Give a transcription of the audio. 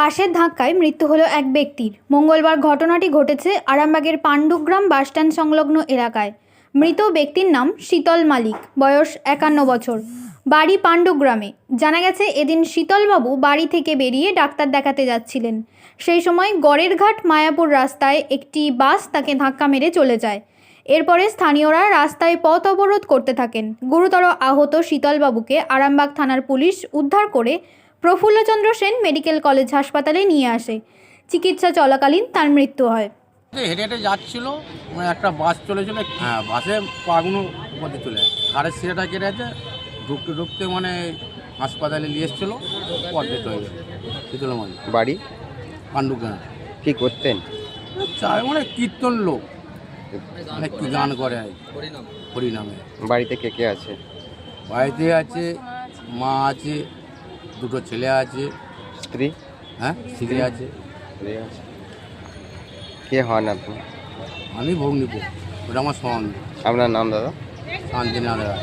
বাসের ধাক্কায় মৃত্যু হলো এক ব্যক্তির। মঙ্গলবার ঘটনাটি ঘটেছে আরামবাগের পাণ্ডুগ্রাম বাসস্ট্যান্ড সংলগ্ন এলাকায়। মৃত ব্যক্তির নাম শীতল মালিক, বয়স একান্ন বছর। বাড়ি পাণ্ডুগ্রামে। জানা গেছে এদিন শীতলবাবু বাড়ি থেকে বেরিয়ে ডাক্তার দেখাতে যাচ্ছিলেন। সেই সময় গড়ের ঘাট মায়াপুর রাস্তায় একটি বাস তাকে ধাক্কা মেরে চলে যায়। এরপরে স্থানীয়রা রাস্তায় পথ অবরোধ করতে থাকেন। গুরুতর আহত শীতলবাবুকে আরামবাগ থানার পুলিশ উদ্ধার করে প্রফুল্লচন্দ্র সেন মেডিকেল কলেজ হাসপাতালে নিয়ে আসে। চিকিৎসা চলাকালীন তার মৃত্যু হয়। হেঁটে হেঁটে যাচ্ছিল মানে একটা বাস চলেছিল হ্যাঁ বাসে পাগুনো উপরে চলে ঘাড়ের শিরাটা কেটে আছে ঢুকতে ঢুকতে মানে হাসপাতালে নিয়ে এসেছিল পর্যন্ত হয়ে শীতল মানে বাড়ি? পাণ্ডুগ্রাম কি করতেন? চায় মানে কীর্তন লোক। মানে কি গান করে হরিনামে। বাড়িতে কে কে আছে? বাড়িতে আছে মা আছে দুটো ছেলে আছে। স্ত্রী? হ্যাঁ স্ত্রী আছে। কে হন আপনি? আমি ভগ্নিপুর ওটা আমার সন। আপনার নাম দাদা? শান্তিনাথ রায়